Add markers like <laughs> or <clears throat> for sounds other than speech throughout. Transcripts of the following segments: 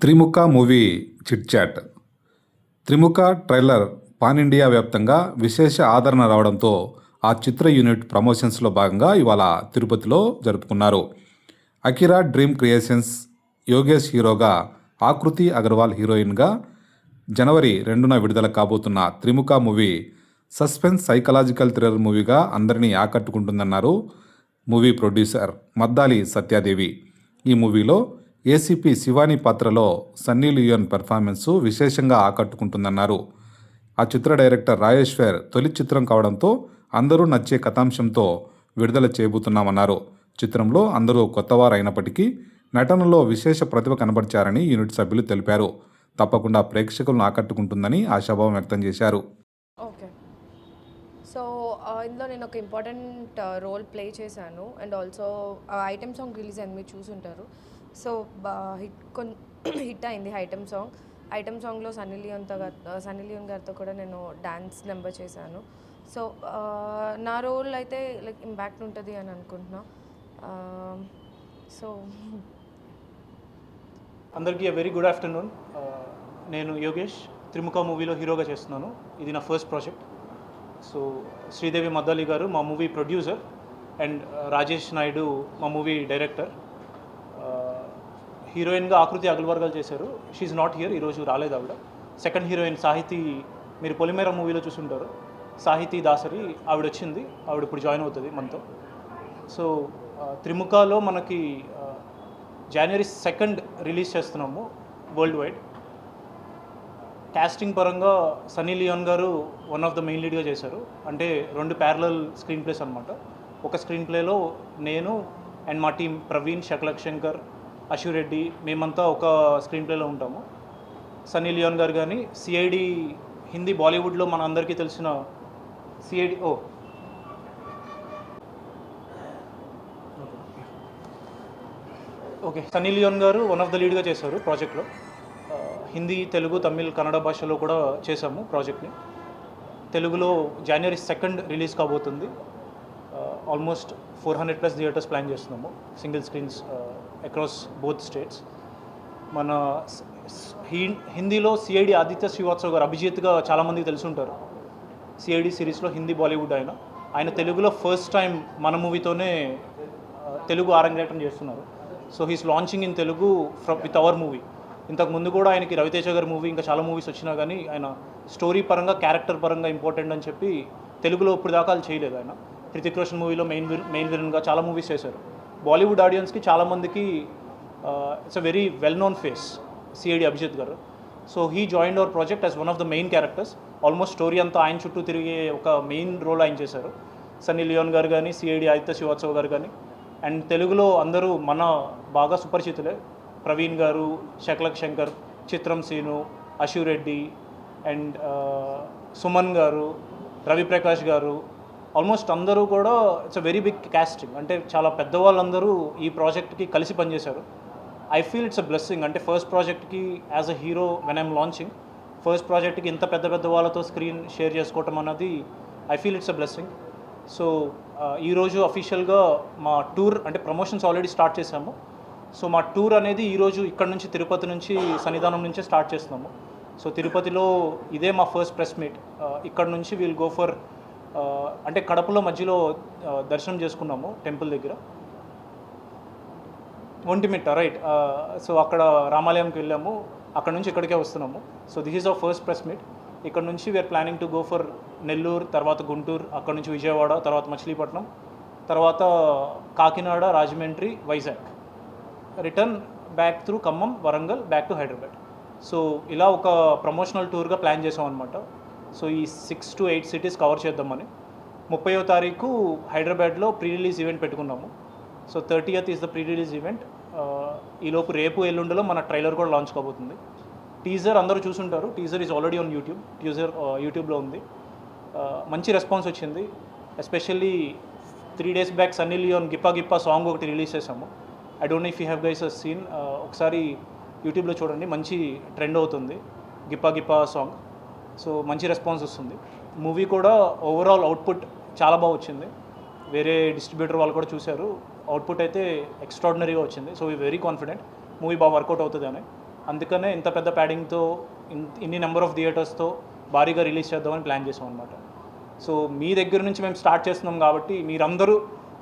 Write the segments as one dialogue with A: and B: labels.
A: Trimukha movie chit chat. Trimukha trailer pan India వ్యాప్తంగా విశేష ఆదరణ రావడంతో ఆ చిత్ర యూనిట్ ప్రమోషన్స్లో భాగంగా ఇవాళ తిరుపతిలో జరుపుకున్నారు. అకిరా డ్రీమ్ క్రియేషన్స్ యోగేష్ హీరోగా ఆకృతి అగర్వాల్ హీరోయిన్గా జనవరి రెండున విడుదల కాబోతున్న Trimukha movie suspense psychological thriller మూవీగా అందరినీ ఆకట్టుకుంటుందన్నారు మూవీ ప్రొడ్యూసర్ మద్దాలి సత్యాదేవి. ఈ మూవీలో ఏసీపీ శివాని పాత్రలో సన్నీ లియోన్ పెర్ఫార్మెన్సు విశేషంగా ఆకట్టుకుంటుందన్నారు. ఆ చిత్ర డైరెక్టర్ రాజేశ్వర్ తొలి చిత్రం కావడంతో అందరూ నచ్చే కథాంశంతో విడుదల చేయబోతున్నామన్నారు. చిత్రంలో అందరూ కొత్తవారైనప్పటికీ నటనలో విశేష ప్రతిభ కనబరిచారని యూనిట్ సభ్యులు తెలిపారు. తప్పకుండా ప్రేక్షకులను ఆకట్టుకుంటుందని ఆశాభావం వ్యక్తం చేశారు.
B: ఓకే. సో ఇందులో నేను ఒక ఇంపార్టెంట్ రోల్ ప్లే చేశాను. And also item song release అయింది మీరు చూసుంటారు. సో హిట్ కొన్ <clears throat> హిట్ అయింది ఐటమ్ సాంగ్. ఐటమ్ సాంగ్లో సన్నీ లియోన్తో సన్నీ లియోన్ గారితో కూడా నేను డ్యాన్స్ నెంబర్ చేశాను. సో నా రోల్ అయితే లైక్ ఇంపాక్ట్ ఉంటుంది అని అనుకుంటున్నా. సో
C: అందరికీ వెరీ గుడ్ ఆఫ్టర్నూన్ నేను యోగేష్ త్రిముఖ మూవీలో హీరోగా చేస్తున్నాను. ఇది నా first project so Sridevi Maddali garu మా movie producer and Rajesh Naidu మా మూవీ డైరెక్టర్ హీరోయిన్గా ఆకృతి అగల్వార్ చేశారు. షీఈ్ నాట్ హియర్ ఈరోజు రాలేదు ఆవిడ. సెకండ్ హీరోయిన్ సాహితీ మీరు పొలిమేర మూవీలో చూసుంటారు. సాహితీ దాసరి ఆవిడ వచ్చింది. ఆవిడ ఇప్పుడు జాయిన్ అవుతుంది మనతో. సో త్రిముఖలో మనకి జనవరి సెకండ్ రిలీజ్ చేస్తున్నాము వరల్డ్ వైడ్ క్యాస్టింగ్ పరంగా Sunny Leone garu one of the main లీడ్గా చేశారు. అంటే రెండు ప్యారలల్ స్క్రీన్ ప్లేస్ అనమాట ఒక స్క్రీన్ ప్లేలో నేను అండ్ మా టీం ప్రవీణ్ శకలక్ శంకర్ అశురెడ్డి మేమంతా ఒక స్క్రీన్ ప్లేలో ఉంటాము. సన్నీ లియోన్ గారు కానీ సిఐడి హిందీ బాలీవుడ్లో మన అందరికీ తెలిసిన CID oh. Okay Sunny Leone garu one of the లీడ్గా చేశారు ప్రాజెక్ట్లో హిందీ తెలుగు తమిళ్ కన్నడ భాషలో కూడా చేశాము ప్రాజెక్ట్ని తెలుగులో జనవరి సెకండ్ రిలీజ్ కాబోతుంది. Almost four hundred plus theatres plan చేస్తున్నాము single screens across both states మన హిందీలో సిఐడి ఆదిత్య శ్రీవాత్సవ్ గారు అభిజిత్గా చాలామందికి తెలిసి ఉంటారు సిఐడి సిరీస్లో హిందీ బాలీవుడ్ ఆయన. ఆయన తెలుగులో ఫస్ట్ టైం మన మూవీతోనే uh, తెలుగు ఆరంగేటం చేస్తున్నారు. So he's launching in Telugu from with our movie. ఇంతకు ముందు కూడా ఆయనకి రవితేజ గారి మూవీ ఇంకా చాలా మూవీస్ వచ్చినా కానీ ఆయన స్టోరీ పరంగా క్యారెక్టర్ పరంగా ఇంపార్టెంట్ అని చెప్పి తెలుగులో ఇప్పుడు దాకా చేయలేదు ఆయన. హృతిక్ రోషన్ మూవీలో మెయిన్ మెయిన్ విలన్గా చాలా మూవీస్ చేశారు. బాలీవుడ్ ఆడియన్స్కి చాలామందికి it's a very well known face CID Abhijit garu. So he join our project as one of the main characters almost story అంతా ఆయన చుట్టూ తిరిగే ఒక మెయిన్ రోల్ ఆయన చేశారు. సన్నీ లియోన్ గారు కానీ సిఐడి ఆదిత్య శ్రీవాత్సవ్ గారు కానీ అండ్ తెలుగులో అందరూ మన బాగా సుపరిచితులే. ప్రవీణ్ గారు శకలక్ శంకర్ చిత్రం సీను అశు రెడ్డి అండ్ సుమన్ గారు రవిప్రకాష్ గారు ఆల్మోస్ట్ అందరూ కూడా it's a very big casting అంటే చాలా పెద్దవాళ్ళందరూ ఈ ప్రాజెక్ట్కి కలిసి పనిచేశారు. I feel it's a blessing అంటే ఫస్ట్ ప్రాజెక్ట్కి as a hero when I'm launching first ప్రాజెక్ట్కి ఇంత పెద్ద పెద్ద వాళ్ళతో స్క్రీన్ షేర్ చేసుకోవటం అన్నది I feel it's a blessing so ఈరోజు అఫీషియల్గా మా టూర్ అంటే ప్రమోషన్స్ ఆల్రెడీ స్టార్ట్ చేసాము సో మా టూర్ అనేది ఈరోజు ఇక్కడ నుంచి తిరుపతి నుంచి సన్నిధానం నుంచే స్టార్ట్ చేస్తున్నాము. సో తిరుపతిలో ఇదే మా ఫస్ట్ ప్రెస్ మీట్ ఇక్కడ నుంచి వీల్ గో ఫర్ అంటే కడపలో మధ్యలో దర్శనం చేసుకున్నాము టెంపుల్ దగ్గర. ఒంటిమిట్ట రైట్. సో అక్కడ రామాలయంకి వెళ్ళాము. అక్కడ నుంచి ఇక్కడికే వస్తున్నాము. So this is our first press meet. ఇక్కడ నుంచి we're planning to go for Nellore తర్వాత గుంటూరు అక్కడ నుంచి విజయవాడ తర్వాత మచిలీపట్నం తర్వాత Kakinada Rajahmundry Vizag. Return back through Khammam Warangal back to Hyderabad. So ఇలా ఒక ప్రమోషనల్ టూర్గా ప్లాన్ చేసాం అనమాట సో ఈ six to eight cities cover చేద్దామని. ముప్పయో తారీఖు హైదరాబాద్లో ప్రీ రిలీజ్ ఈవెంట్ పెట్టుకున్నాము. So thirtieth is the pre release event ఈలోపు రేపు ఎల్లుండిలో మన ట్రైలర్ కూడా లాంచ్ కాబోతుంది. టీజర్ అందరూ చూసుంటారు. Teaser is already on YouTube teaser యూట్యూబ్లో ఉంది. మంచి రెస్పాన్స్ వచ్చింది. Especially three days back Sunny Leone గిప్పా గిప్పా song ఒకటి రిలీజ్ చేసాము I don't know if you have guys a seen ఒకసారి యూట్యూబ్లో చూడండి. మంచి ట్రెండ్ అవుతుంది. గిప్పా గిప్పా సాంగ్ సో మంచి రెస్పాన్స్ వస్తుంది. మూవీ కూడా ఓవరాల్ అవుట్పుట్ చాలా బాగా వచ్చింది. వేరే డిస్ట్రిబ్యూటర్ వాళ్ళు కూడా చూశారు. అవుట్పుట్ అయితే ఎక్స్ట్రాడినరీగా వచ్చింది. So we very confident movie బాగా వర్కౌట్ అవుతుంది అని. అందుకనే ఇంత పెద్ద ప్యాడింగ్తో ఇన్ని నెంబర్ ఆఫ్ థియేటర్స్తో భారీగా రిలీజ్ చేద్దామని ప్లాన్ చేసాం అనమాట సో మీ దగ్గర నుంచి మేము స్టార్ట్ చేస్తున్నాం కాబట్టి మీరందరూ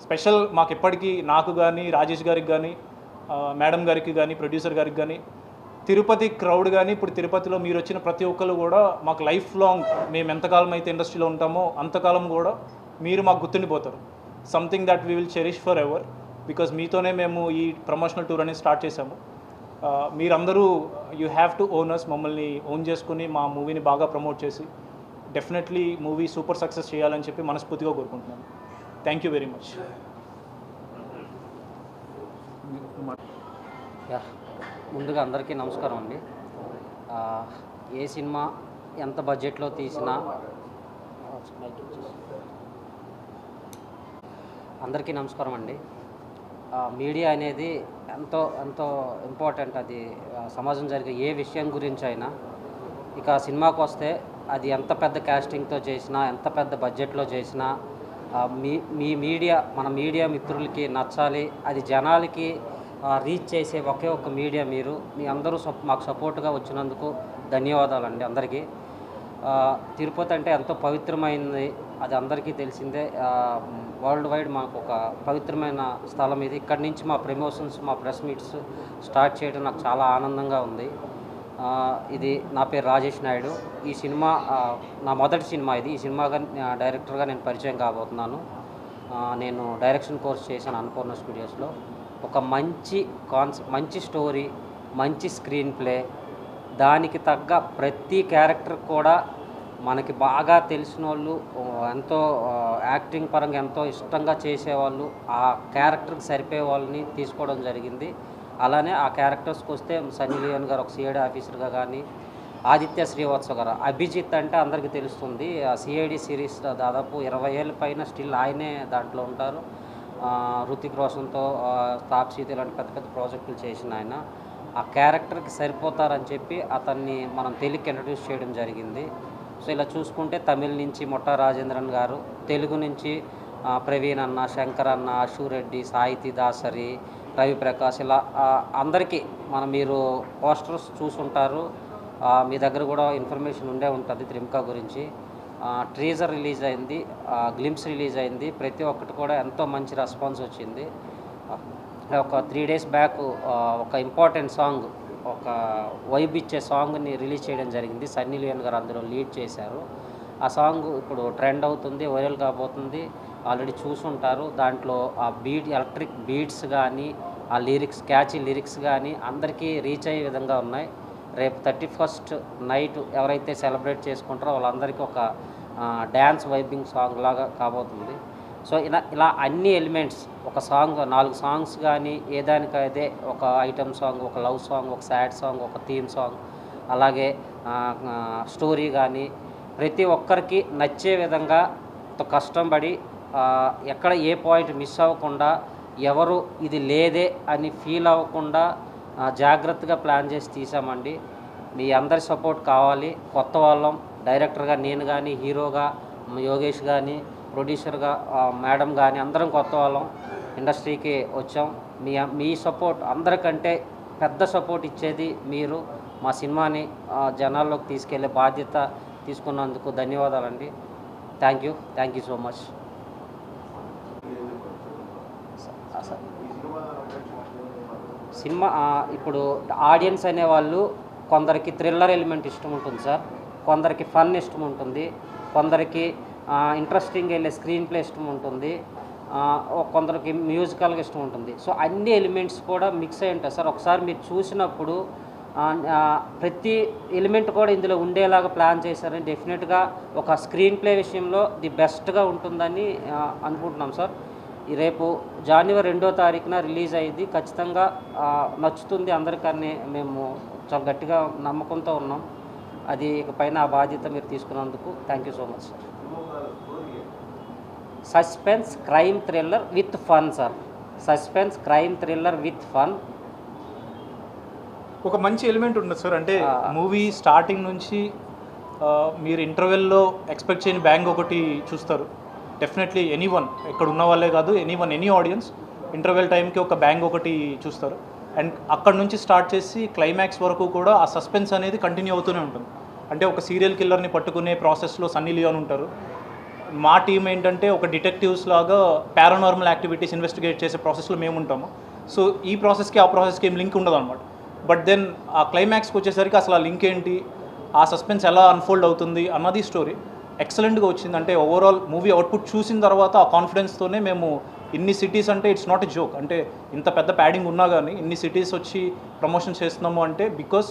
C: స్పెషల్ మాకు ఎప్పటికీ నాకు కానీ రాజేష్ గారికి కానీ మేడం గారికి కానీ ప్రొడ్యూసర్ గారికి కానీ తిరుపతి క్రౌడ్ కానీ ఇప్పుడు తిరుపతిలో మీరు వచ్చిన ప్రతి ఒక్కరు కూడా మాకు లైఫ్ లాంగ్ మేము ఎంతకాలం అయితే ఇండస్ట్రీలో ఉంటామో అంతకాలం కూడా మీరు మాకు గుర్తుండిపోతారు. Something that we will cherish forever because మీతోనే మేము ఈ ప్రమోషనల్ టూర్ అనేది స్టార్ట్ చేసాము మీరందరూ యూ హ్యావ్ టు ఓనర్స్ మమ్మల్ని ఓన్ చేసుకుని మా మూవీని బాగా ప్రమోట్ చేసి డెఫినెట్లీ మూవీ సూపర్ సక్సెస్ చేయాలని చెప్పి మనస్ఫూర్తిగా కోరుకుంటున్నాను. Thank you very much
D: yeah ముందుగా అందరికీ నమస్కారం అండి. ఏ సినిమా ఎంత బడ్జెట్లో తీసినా అందరికీ నమస్కారం అండి. మీడియా అనేది ఎంతో ఎంతో ఇంపార్టెంట్ అది. సమాజం జరిగే ఏ విషయం గురించి అయినా ఇక సినిమాకు వస్తే అది ఎంత పెద్ద క్యాస్టింగ్తో చేసినా ఎంత పెద్ద బడ్జెట్లో చేసినా మీ మీ మీడియా మన మీడియా మిత్రులకి నచ్చాలి. అది జనాలకి రీచ్ చేసే ఒకే ఒక మీడియా మీరు. మీ అందరూ సప్ మాకు సపోర్ట్గా వచ్చినందుకు ధన్యవాదాలండి అందరికీ. తిరుపతి అంటే ఎంతో పవిత్రమైనది అది అందరికీ తెలిసిందే. వరల్డ్ వైడ్ మాకు ఒక పవిత్రమైన స్థలం ఇది. ఇక్కడి నుంచి మా ప్రమోషన్స్ మా ప్రెస్ మీట్స్ స్టార్ట్ చేయడం నాకు చాలా ఆనందంగా ఉంది. ఇది నా పేరు రాజేష్ నాయుడు. ఈ సినిమా నా మొదటి సినిమా ఇది. ఈ సినిమాగా డైరెక్టర్గా నేను పరిచయం కాబోతున్నాను. నేను డైరెక్షన్ కోర్స్ చేశాను అన్నపూర్ణ స్టూడియోస్లో ఒక మంచి కాన్స్ మంచి స్టోరీ మంచి స్క్రీన్ ప్లే దానికి తగ్గ ప్రతి క్యారెక్టర్ కూడా మనకి బాగా తెలిసిన వాళ్ళు ఎంతో యాక్టింగ్ పరంగా ఎంతో ఇష్టంగా చేసేవాళ్ళు ఆ క్యారెక్టర్కి సరిపోయే వాళ్ళని తీసుకోవడం జరిగింది. అలానే ఆ క్యారెక్టర్స్కి వస్తే సన్నీ లియోన్ గారు ఒక సిఐడి ఆఫీసర్గా కానీ ఆదిత్య శ్రీవత్స గారు అభిజిత్ అంటే అందరికీ తెలుస్తుంది. ఆ సిఐడి సిరీస్ దాదాపు ఇరవై ఏళ్ళ పైన స్టిల్ ఆయనే దాంట్లో ఉంటారు. హృతిక్ రోషన్తో ఆ, తాప్సీతో ఇలాంటి పెద్ద పెద్ద ప్రాజెక్టులు చేసిన ఆయన. ఆ క్యారెక్టర్కి సరిపోతారని చెప్పి అతన్ని మనం తెలుగుకి ఇంట్రడ్యూస్ చేయడం జరిగింది. సో ఇలా చూసుకుంటే తమిళ నుంచి మొట్ట రాజేంద్రన్ గారు తెలుగు నుంచి ప్రవీణ్ అన్న శంకర్ అన్న అశురెడ్డి సాహితీ దాసరి రవిప్రకాష్ ఇలా అందరికీ మనం మీరు పోస్టర్స్ చూసుంటారు. మీ దగ్గర కూడా ఇన్ఫర్మేషన్ ఉండే ఉంటుంది త్రిముఖ గురించి. ట్రీజర్ రిలీజ్ అయింది గ్లిమ్స్ రిలీజ్ అయింది. ప్రతి ఒక్కటి కూడా ఎంతో మంచి రెస్పాన్స్ వచ్చింది. ఒక త్రీ డేస్ బ్యాక్ ఒక ఇంపార్టెంట్ సాంగ్ ఒక వైబ్ ఇచ్చే సాంగ్ని రిలీజ్ చేయడం జరిగింది. సన్నీ లియోన్ గారు అందులో లీడ్ చేశారు. ఆ సాంగ్ ఇప్పుడు ట్రెండ్ అవుతుంది వైరల్ కాబోతుంది. ఆల్రెడీ చూసుంటారు. దాంట్లో ఆ బీట్ ఎలక్ట్రిక్ బీట్స్ కానీ ఆ లిరిక్స్ క్యాచీ లిరిక్స్ కానీ అందరికీ రీచ్ అయ్యే విధంగా ఉన్నాయి. రేపు థర్టీ ఫస్ట్ నైట్ ఎవరైతే సెలబ్రేట్ చేసుకుంటారో వాళ్ళందరికీ ఒక డ్యాన్స్ వైబింగ్ సాంగ్ లాగా కాబోతుంది. సో ఇలా ఇలా అన్ని ఎలిమెంట్స్ ఒక సాంగ్ నాలుగు సాంగ్స్ కానీ ఏదానికైతే ఒక ఐటమ్ సాంగ్ ఒక లవ్ సాంగ్ ఒక సాడ్ సాంగ్ ఒక థీమ్ సాంగ్ అలాగే స్టోరీ కానీ ప్రతి ఒక్కరికి నచ్చే విధంగా కష్టం పడి ఎక్కడ ఏ పాయింట్ మిస్ అవ్వకుండా ఎవరు ఇది లేదే అని ఫీల్ అవ్వకుండా జాగ్రత్తగా ప్లాన్ చేసి తీసామండి. మీ అందరి సపోర్ట్ కావాలి. కొత్త వాళ్ళం. డైరెక్టర్గా నేను కానీ హీరోగా యోగేష్ కానీ ప్రొడ్యూసర్గా మేడం కానీ అందరం కొత్త వాళ్ళం. ఇండస్ట్రీకి వచ్చాం. మీ మీ సపోర్ట్ అందరికంటే పెద్ద సపోర్ట్ ఇచ్చేది మీరు. మా సినిమాని జనాల్లోకి తీసుకెళ్ళే బాధ్యత తీసుకున్నందుకు ధన్యవాదాలండి. Thank you. Thank you so much. Cinema ఇప్పుడు ఆడియన్స్ అనేవాళ్ళు కొందరికి థ్రిల్లర్ ఎలిమెంట్ ఇష్టం ఉంటుంది సార్ కొందరికి ఫన్ ఇష్టం ఉంటుంది కొందరికి ఇంట్రెస్టింగ్ వెళ్ళే స్క్రీన్ ప్లే ఇష్టం ఉంటుంది కొందరికి మ్యూజికల్గా ఇష్టం ఉంటుంది సో అన్ని ఎలిమెంట్స్ కూడా మిక్స్ అయి ఉంటాయి సార్. ఒకసారి మీరు చూసినప్పుడు ప్రతి ఎలిమెంట్ కూడా ఇందులో ఉండేలాగా ప్లాన్ చేశారని డెఫినెట్గా ఒక స్క్రీన్ ప్లే విషయంలో ది బెస్ట్గా ఉంటుందని అనుకుంటున్నాం సార్. రేపు జనవరి రెండో తారీఖున రిలీజ్ అయ్యింది ఖచ్చితంగా నచ్చుతుంది అందరికని మేము చాలా గట్టిగా నమ్మకంతో ఉన్నాం. అది పైన ఆ బాధ్యత మీరు తీసుకున్నందుకు thank you so much sir suspense crime thriller with fun sir suspense crime thriller with fun
C: ఒక మంచి ఎలిమెంట్ ఉండదు సార్ అంటే. మూవీ స్టార్టింగ్ నుంచి మీరు ఇంటర్వెల్లో ఎక్స్పెక్ట్ చేయని బ్యాంగ్ ఒకటి చూస్తారు. డెఫినెట్లీ ఎనీ వన్ ఇక్కడ ఉన్న వాళ్ళే కాదు any one any audience interval టైంకి ఒక బ్యాంగ్ ఒకటి చూస్తారు. అండ్ అక్కడ నుంచి స్టార్ట్ చేసి క్లైమాక్స్ వరకు కూడా ఆ సస్పెన్స్ అనేది కంటిన్యూ అవుతూనే ఉంటుంది. అంటే ఒక సీరియల్ కిల్లర్ని పట్టుకునే ప్రాసెస్లో సన్నీ లియోన్ ఉంటారు. మా టీం ఏంటంటే ఒక డిటెక్టివ్స్ లాగా పారానార్మల్ యాక్టివిటీస్ ఇన్వెస్టిగేట్ చేసే ప్రాసెస్లో మేము ఉంటాము. సో ఈ ప్రాసెస్కి ఆ ప్రాసెస్కి ఏం లింక్ ఉండదు అనమాట బట్ దెన్ ఆ క్లైమాక్స్కి వచ్చేసరికి అసలు ఆ లింక్ ఏంటి ఆ సస్పెన్స్ ఎలా అన్ఫోల్డ్ అవుతుంది అన్నది స్టోరీ ఎక్సలెంట్గా వచ్చింది అంటే ఓవరాల్ మూవీ అవుట్పుట్ చూసిన తర్వాత ఆ కాన్ఫిడెన్స్తోనే మేము ఇన్ని సిటీస్ అంటే ఇట్స్ నాట్ ఎ జోక్ అంటే ఇంత పెద్ద ప్యాడింగ్ ఉన్నా కానీ ఇన్ని సిటీస్ వచ్చి ప్రమోషన్ చేస్తున్నాము అంటే బికాస్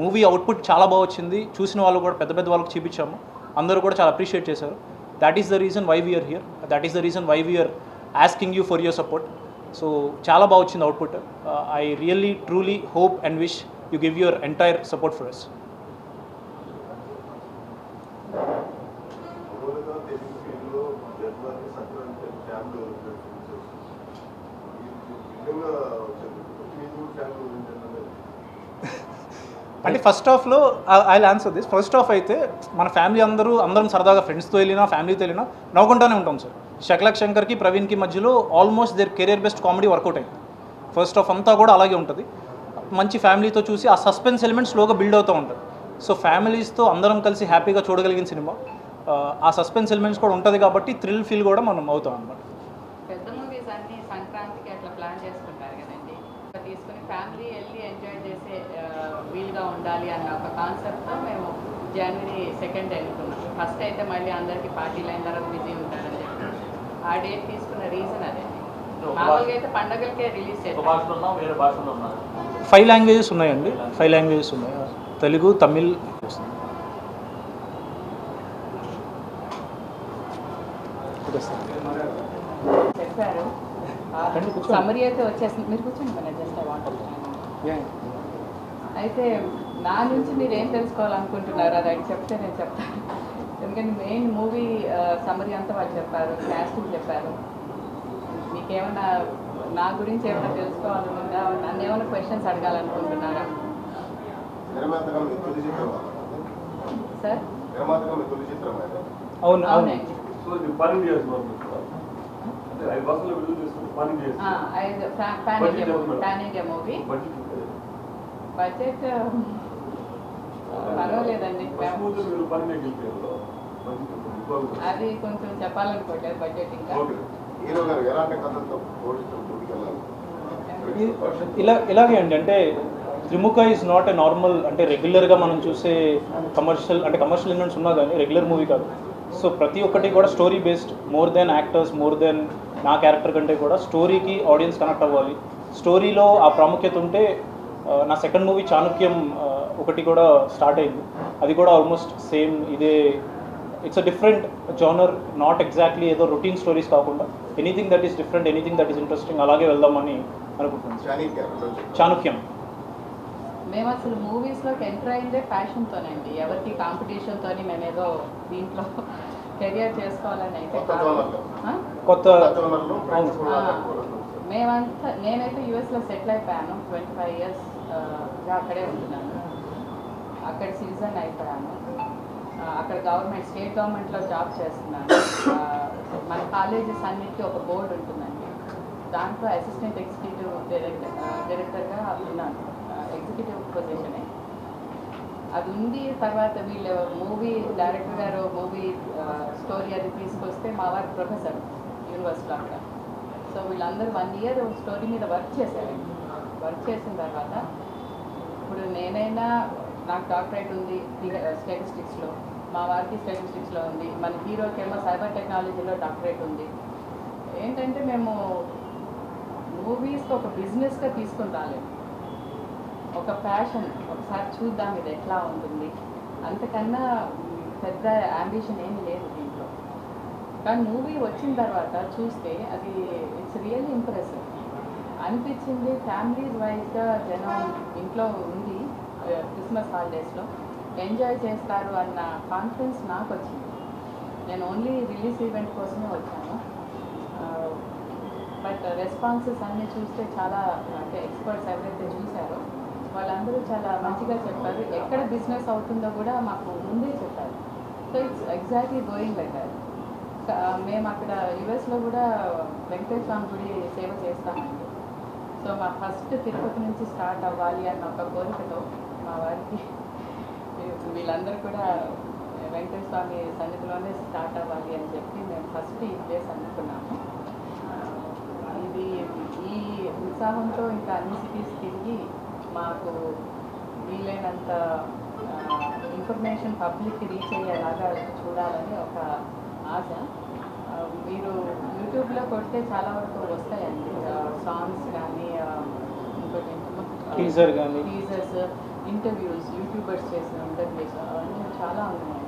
C: మూవీ అవుట్పుట్ చాలా బాగా వచ్చింది. చూసిన వాళ్ళు కూడా పెద్ద పెద్ద వాళ్ళకి చూపించాము. అందరూ కూడా చాలా అప్రిషియేట్ చేశారు. That is the reason why we're here that is the reason why we're asking you for your support so చాలా బాగా వచ్చింది output I really truly hope and wish you give your entire support for us
E: మామూలుగా తెలుగు ఫీల్డ్లో జనవరి Sankranti family oriented films ఈ విధంగా వచ్చింది మీ కూడా ఫ్యామిలీ ఓరియంటెడ్ అనేది
C: అంటే ఫస్ట్ హాఫ్లో I answer this first half అయితే మన ఫ్యామిలీ అందరూ అందరం సరదాగా ఫ్రెండ్స్తో వెళ్ళినా ఫ్యామిలీతో వెళ్ళినా నవ్వుకుంటానే ఉంటాం సార్. శకలక్ శంకర్కి ప్రవీణ్కి మధ్యలో almost there career best comedy work out అయింది. ఫస్ట్ హాఫ్ అంతా కూడా అలాగే ఉంటుంది. మంచి ఫ్యామిలీతో చూసి ఆ సస్పెన్స్ ఎలిమెంట్ స్లోగా బిల్డ్ అవుతూ ఉంటుంది. సో ఫ్యామిలీస్తో అందరం కలిసి హ్యాపీగా చూడగలిగిన సినిమా ఆ, ఆ సస్పెన్స్ ఎలిమెంట్స్ కూడా ఉంటుంది కాబట్టి థ్రిల్ ఫీల్ కూడా మనం అవుతాం అనమాట
F: పెద్ద మూవీస్ అన్ని సంక్రాంతికి అట్లా ప్లాన్ చేసుకుంటారు కదండి అట్లా తీసుకుని ఫ్యామిలీ వెళ్ళి ఎంజాయ్ చేసే వీలుగా ఉండాలి అన్న ఒక కాన్సెప్ట్తో మేము జనవరి సెకండ్ ఎన్నుకున్నాం. ఫస్ట్ అయితే మళ్ళీ అందరికీ పార్టీలు అయిన తర్వాత బిజీ ఉంటారని చెప్పి ఆ డేట్ తీసుకున్న రీజన్ అదండి మామూలుగా అయితే పండగలకే రిలీజ్ చేస్తాం.
C: ఫైవ్ లాంగ్వేజెస్ ఉన్నాయండి. ఫైవ్ లాంగ్వేజెస్ ఉన్నాయి. తెలుగు తమిళ్
F: చెప్పారు. సమ్మరీ అయితే వచ్చేసింది. మీరు కూర్చోండి మన జస్ట్ వాటర్ అయితే నా నుంచి మీరు ఏం తెలుసుకోవాలనుకుంటున్నారు అది చెప్తే నేను చెప్తాను. ఎందుకంటే మెయిన్ మూవీ సమరీ అంతా వాళ్ళు చెప్పారు క్యాస్టింగ్ చెప్పారు. మీకేమైనా నా గురించి ఏమైనా తెలుసుకోవాలనుకుందా నన్ను ఏమైనా క్వశ్చన్స్ అడగాలనుకుంటున్నారా? సార్?
C: అవును అవును.
F: అవునండి
G: ఐదు?
F: ప్యాన్ ఇండియా మూవీ
G: బడ్జెట్
F: పర్వాలేదండి. అది కొంచెం చెప్పాలనుకోవట్లేదు బడ్జెట్ ఇంకా.
C: ఇలా ఇలాగే అండి. అంటే త్రిముఖ ఈజ్ నాట్ ఎ నార్మల్ అంటే రెగ్యులర్గా మనం చూసే కమర్షియల్ అంటే కమర్షియల్ ఎలిమెంట్స్ ఉన్నా కానీ రెగ్యులర్ మూవీ కాదు. సో ప్రతి ఒక్కటి కూడా story based more than actors more than నా క్యారెక్టర్ కంటే కూడా స్టోరీకి ఆడియన్స్ కనెక్ట్ అవ్వాలి. స్టోరీలో ఆ ప్రాముఖ్యత ఉంటే నా సెకండ్ మూవీ చాణక్యం ఒకటి కూడా స్టార్ట్ అయింది. అది కూడా ఆల్మోస్ట్ సేమ్ ఇదే it's a different genre not exactly ఏదో రొటీన్ స్టోరీస్ కాకుండా anything that is different anything that is interesting అలాగే వెళ్దామని అనుకుంటున్నాను. చాణక్యం
F: మేము అసలు మూవీస్లోకి ఎంటర్ అయిందే ఫ్యాషన్తోనండి ఎవరికి కాంపిటీషన్తోని మేమేదో దీంట్లో కెరియర్ చేసుకోవాలని అయితే
E: కొత్త.
F: మేమంతా నేనైతే యూఎస్లో సెటిల్ అయిపోయాను ట్వంటీ ఫైవ్ ఇయర్స్ అక్కడే ఉంటున్నాను. అక్కడ సిటిజన్ అయిపోయాను. అక్కడ గవర్నమెంట్ స్టేట్ గవర్నమెంట్లో జాబ్ చేస్తున్నాను. మన కాలేజెస్ అన్నిటికీ ఒక బోర్డు ఉంటుందండి. దాంట్లో అసిస్టెంట్ ఎగ్జిక్యూటివ్ డైరెక్టర్ డైరెక్టర్గా ఉన్నాను. ఎగ్జిక్యూటివ్ పొజిషనే అది ఉంది తర్వాత వీళ్ళు మూవీ డైరెక్టర్ గారు మూవీ స్టోరీ అది తీసుకొస్తే మా వారి ప్రొఫెసర్ యూనివర్సిటీలో అక్కడ. సో వీళ్ళందరూ వన్ ఇయర్ స్టోరీ మీద వర్క్ చేశారండి. వర్క్ చేసిన తర్వాత ఇప్పుడు నేనైనా నాకు డాక్టరేట్ ఉంది స్టాటిస్టిక్స్లో మా వారికి స్టాటిస్టిక్స్లో ఉంది మన హీరోకి ఏమో సైబర్ టెక్నాలజీలో డాక్టరేట్ ఉంది. ఏంటంటే మేము మూవీస్కి ఒక బిజినెస్గా తీసుకుని రాలేదు. ఒక ప్యాషన్ ఒకసారి చూద్దాం ఇది ఎట్లా ఉంటుంది. అంతకన్నా పెద్ద అంబిషన్ ఏమి లేదు దీంట్లో. కానీ మూవీ వచ్చిన తర్వాత చూస్తే అది ఇట్స్ రియల్లీ ఇంప్రెసివ్ అనిపించింది ఫ్యామిలీస్ వైజ్గా జనం ఇంట్లో ఉంది క్రిస్మస్ హాలిడేస్లో ఎంజాయ్ చేస్తారు అన్న కాన్ఫిడెన్స్ నాకు వచ్చింది. నేను ఓన్లీ రిలీజ్ ఈవెంట్ కోసమే వచ్చాను. బట్ రెస్పాన్సెస్ అన్నీ చూస్తే చాలా అంటే ఎక్స్పర్ట్స్ ఎవరైతే చూశారో వాళ్ళందరూ చాలా మంచిగా చెప్పారు. ఎక్కడ బిజినెస్ అవుతుందో కూడా మాకు ముందే చెప్పారు. So it's exactly going like మేము అక్కడ యుఎస్లో కూడా వెంకటేశ్వర స్వామి గుడి సేవ చేస్తామండి. సో మా ఫస్ట్ తిరుపతి నుంచి స్టార్ట్ అవ్వాలి అన్న ఒక కోరికతో మా వారికి వీళ్ళందరూ కూడా వెంకటేశ్వర స్వామి సన్నిధిలోనే స్టార్ట్ అవ్వాలి అని చెప్పి మేము ఫస్ట్ ఈ ప్లేస్ అనుకున్నాము ఇది ఈ ఉత్సాహంతో ఇంకా అన్ని సిటీస్ తిరిగి మాకు వీలైనంత ఇన్ఫర్మేషన్ పబ్లిక్కి రీచ్ అయ్యేలాగా చూడాలని ఒక ఆశ మీరు యూట్యూబ్లో కొడితే చాలా వరకు వస్తాయండి. సాంగ్స్ కానీ ఇంకోటి
C: Teaser గానీ.
F: టీజర్స్ ఇంటర్వ్యూస్ యూట్యూబర్స్ చేసిన ఇంటర్వ్యూస్ అవన్నీ చాలా ఉన్నాయండి.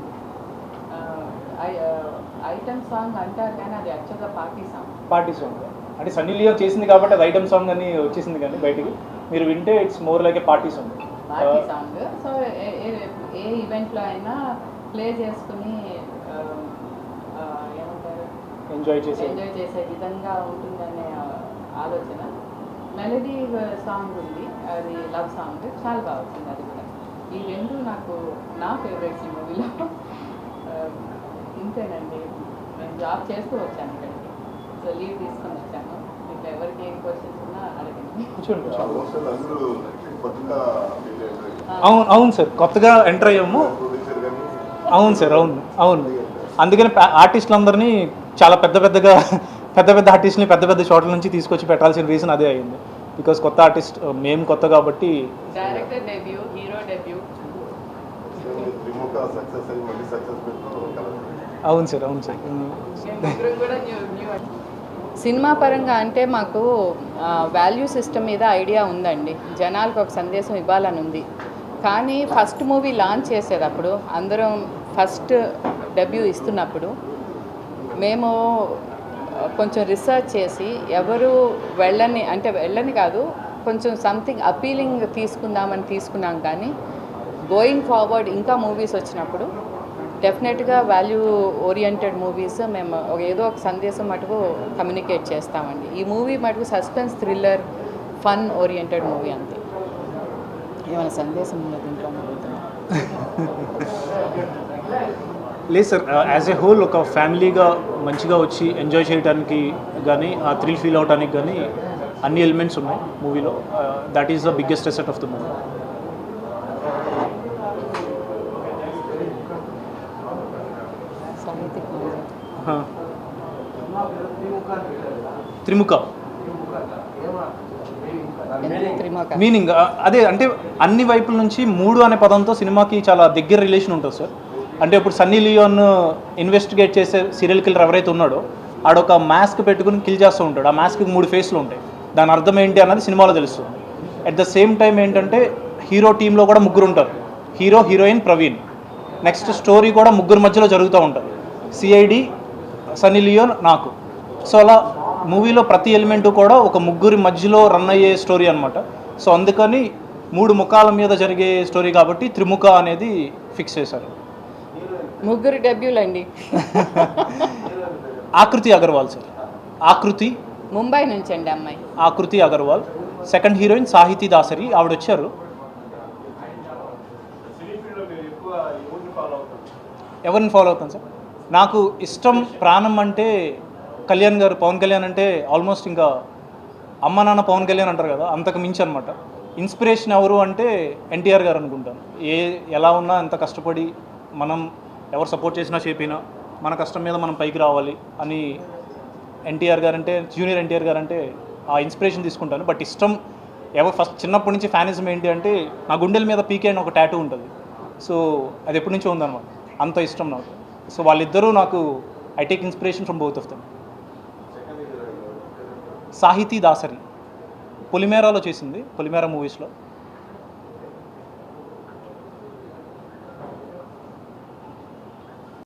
F: ఐటమ్ సాంగ్ అంటారు కానీ అది యాక్చువల్గా పార్టీ సాంగ్.
C: Party song. అంటే సన్నీ లియోన్ చేసింది కాబట్టి అది ఐటమ్ సాంగ్ అని వచ్చేసింది కానీ బయటికి. మీరు వింటే it's more like a party song
F: party song. So a- ఈవెంట్లో అయినా ప్లే చేసుకుని
C: ఎంజాయ్ చేసే
F: ఎంజాయ్ చేసే విధంగా ఉంటుందనే ఆలోచన. మెలడీ సాంగ్ ఉంది. అది లవ్ సాంగ్ చాలా బాగా వచ్చింది అది కూడా. ఈ రెండు నాకు నా ఫేవరెట్స్ ఈ మూవీలో ఇంతేనండి. నేను జాబ్ చేస్తూ వచ్చాను ఇక్కడికి. సో లీవ్ తీసుకొని వచ్చాను. మీకు ఎవరికి ఏం క్వశ్చన్స్ ఉన్నా అడగండి.
C: అవును అవును సార్. కొత్తగా ఎంటర్ అయ్యాము. అవును సార్ అవును అవును. అందుకని ఆర్టిస్టులందరినీ చాలా పెద్ద పెద్దగా పెద్ద పెద్ద ఆర్టిస్ట్ని పెద్ద పెద్ద చోట్ల నుంచి తీసుకొచ్చి పెట్టాల్సిన రీజన్ అదే అయింది. బికాస్ కొత్త ఆర్టిస్ట్ మేము కొత్త కాబట్టి అవును సార్ అవును సార్.
F: న్యూ సినిమా పరంగా అంటే మాకు వాల్యూ సిస్టమ్ మీద ఐడియా ఉందండి. జనాలకు ఒక సందేశం ఇవ్వాలని ఉంది. కానీ ఫస్ట్ మూవీ లాంచ్ చేసేటప్పుడు అందరం ఫస్ట్ డెబ్యూ ఇస్తున్నప్పుడు మేము కొంచెం రీసెర్చ్ చేసి ఎవరు వెళ్ళని అంటే వెళ్ళని కాదు కొంచెం సంథింగ్ అపీలింగ్ తీసుకుందామని తీసుకున్నాం కానీ గోయింగ్ ఫార్వర్డ్ ఇంకా మూవీస్ వచ్చినప్పుడు డెఫినెట్గా వాల్యూ ఓరియంటెడ్ మూవీస్ మేము ఏదో ఒక సందేశం మటుకు కమ్యూనికేట్ చేస్తామండి. ఈ మూవీ మటుకు suspense thriller fun oriented movie అంతే. ఏమైనా సందేశం ఉన్నది దీంట్లో? <laughs>
C: లేదు సార్ యాజ్ ఏ హోల్ ఒక ఫ్యామిలీగా మంచిగా వచ్చి ఎంజాయ్ చేయడానికి కానీ ఆ థ్రిల్ ఫీల్ అవడానికి కానీ అన్ని ఎలిమెంట్స్ ఉన్నాయి మూవీలో. That is the biggest asset of the movie Trimukha. Meaning అదే అంటే అన్ని వైపుల నుంచి మూడు అనే పదంతో సినిమాకి చాలా దగ్గర రిలేషన్ ఉంటుంది సార్. అంటే ఇప్పుడు సన్నీ లియోన్ ఇన్వెస్టిగేట్ చేసే సీరియల్ కిల్లర్ ఎవరైతే ఉన్నాడో ఆడొక మాస్క్ పెట్టుకుని కిల్ చేస్తూ ఉంటాడు. ఆ మాస్క్కి మూడు ఫేస్లు ఉంటాయి. దాని అర్థం ఏంటి అన్నది సినిమాలో తెలుస్తుంది. అట్ ద సేమ్ టైం ఏంటంటే హీరో టీంలో కూడా ముగ్గురు ఉంటారు. Hero heroine Praveen. Next story కూడా ముగ్గురు మధ్యలో జరుగుతూ ఉంటుంది. సిఐడి సన్నీ లియోన్ నాకు. సో అలా మూవీలో ప్రతి ఎలిమెంట్ కూడా ఒక ముగ్గురి మధ్యలో రన్ అయ్యే స్టోరీ అనమాట సో అందుకని మూడు ముఖాల మీద జరిగే స్టోరీ కాబట్టి త్రిముఖ అనేది ఫిక్స్ చేశారు.
F: ముగ్గురు డెబ్యూలండి.
C: ఆకృతి అగర్వాల్ సార్ ఆకృతి?
F: ముంబై నుంచి అండి అమ్మాయి.
C: ఆకృతి అగర్వాల్. సెకండ్ హీరోయిన్ సాహితీ దాసరి. ఆవిడ వచ్చారు ఎవరిని ఫాలో అవుతాను సార్ నాకు ఇష్టం ప్రాణం అంటే కళ్యాణ్ గారు పవన్ కళ్యాణ్ అంటే ఆల్మోస్ట్ ఇంకా అమ్మ నాన్న పవన్ కళ్యాణ్ అంటారు కదా అంతకు మించి అనమాట ఇన్స్పిరేషన్ ఎవరు అంటే ఎన్టీఆర్ గారు అనుకుంటాను. ఏ ఎలా ఉన్నా ఎంత కష్టపడి మనం ఎవరు సపోర్ట్ చేసినా చేపినా మన కష్టం మీద మనం పైకి రావాలి అని ఎన్టీఆర్ గారు అంటే జూనియర్ ఎన్టీఆర్ గారు అంటే ఆ ఇన్స్పిరేషన్ తీసుకుంటాను. బట్ ఇష్టం ఎవరు ఫస్ట్ చిన్నప్పటి నుంచి ఫ్యానిజం ఏంటి అంటే నా గుండెల మీద పీకే అని ఒక టాటూ ఉంటుంది. సో అది ఎప్పటి నుంచో ఉందన్నమాట. అంత ఇష్టం నాకు. సో వాళ్ళిద్దరూ నాకు I take inspiration from both of them Sahithi Dasari పొలిమేరాలో చేసింది పొలిమేర మూవీస్లో